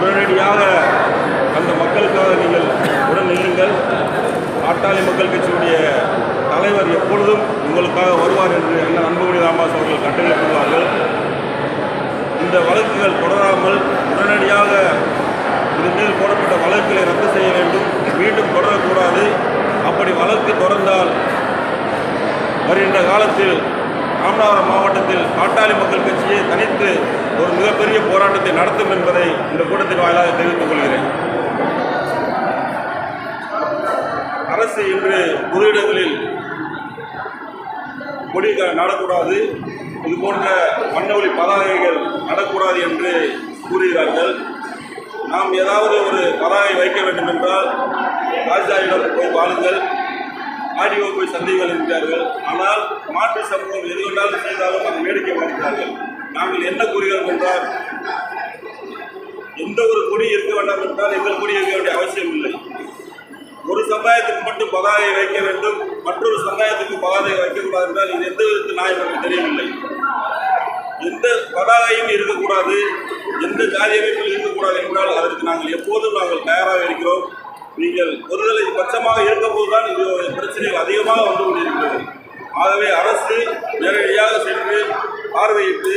உடனடியாக அந்த மக்களுக்காக நீங்கள் உடன் நில்லுங்கள். பாட்டாளி மக்கள் கட்சியுடைய தலைவர் எப்பொழுதும் உங்களுக்காக வருவார் என்று என்ன அன்புமணி ராமதாஸ் அவர்கள் கட்டளையிட்டுள்ளார்கள் இந்த வழக்குகள் தொடராமல் உடனடியாக இது மீது போடப்பட்ட வழக்குகளை ரத்து செய்ய வேண்டும். மீண்டும் தொடரக்கூடாது. அப்படி வழக்கு தொடர்ந்தால் வருகின்ற காலத்தில் ராமநாதபுரம் மாவட்டத்தில் பாட்டாளி மக்கள் கட்சியை தனித்து ஒரு மிகப்பெரிய போராட்டத்தை நடத்தும் என்பதை இந்த கூட்டத்தின் வாயிலாக தெரிவித்துக் கொள்கிறேன். அரசு இன்று பொது இடங்களில் கொடி நடக்கூடாது. இது போன்ற வண்ணொலி பதாகைகள் நடக்கூடாது என்று கூறுகிறார்கள். நாம் ஏதாவது ஒரு பதாகை வைக்க வேண்டும் என்றால் ராஜாவிடம் போய் வாழுங்கள். ஆடியோ போய் சந்தைகள் இருக்கிறார்கள் ஆனால் மாற்று சமூகம் எது வேண்டாலும் செய்தாலும் அதை வேடிக்கை பார்க்கிறார்கள். நாங்கள் என்ன கூறுகிறோம் என்றால் எந்த ஒரு கொடி இருக்க வேண்டாம் என்றால் எங்கள் கொடி இருக்க வேண்டிய அவசியம் இல்லை. ஒரு சமுதாயத்துக்கு மட்டும் பதாகை வைக்க வேண்டும். மற்றொரு சமுதாயத்துக்கு பதாகை வைக்கக்கூடாது என்றால் இது எந்த விதத்து நாய் எனக்கு தெரியவில்லை. எந்த பதாகையும் இருக்கக்கூடாது எந்த ஜாதி அமைப்பில் இருக்கக்கூடாது என்றால் அதற்கு நாங்கள் எப்போதும் நாங்கள் தயாராக இருக்கிறோம். நீங்கள் ஒருதலை பட்சமாக இருக்கும்போதுதான் இது பிரச்சனைகள் அதிகமாக வந்து கொண்டிருக்கிறது. ஆகவே அரசு நேரடியாக சென்று பார்வையிட்டு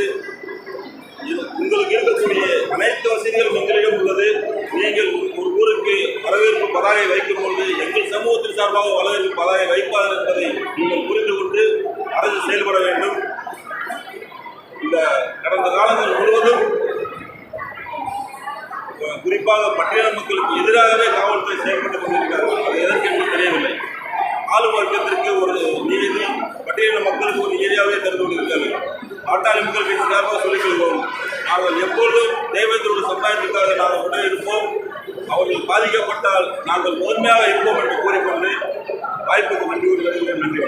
உங்களுக்கு இருக்கக்கூடிய அனைத்து வசதிகளும் எங்களிடம் உள்ளது. நீங்கள் ஒரு ஊருக்கு வரவேற்பு பதாகை வைக்கும் பொழுது எங்கள் சமூகத்தின் சார்பாக வரவேற்பு பதாகை வைப்பார்கள் என்பதை நீங்கள் புரிந்து கொண்டு குறிப்பாக பட்டியல மக்களுக்கு எதிராகவே காவல்துறை செயல்பட்டு கொண்டிருக்கிறார்கள். அது எதற்கென்று தெரியவில்லை. ஆளும் வர்க்கத்திற்கு ஒரு நீதி பட்டியல மக்களுக்கு ஒரு ஏரியாவே தந்து கொண்டிருக்கிறார்கள் பாட்டாளி மக்கள் கட்சி சொல்லிக் கொள்வோம். நாங்கள் எப்பொழுதும் தேவேந்திரோட சமுதாயத்திற்காக நாங்கள் உடனே இருப்போம். அவர்கள் பாதிக்கப்பட்டால் நாங்கள் முதன்மையாக இருப்போம் என்று கூறிக்கொண்டு வாய்ப்புக்கு நன்றி கூறுகிறேன் நன்றி.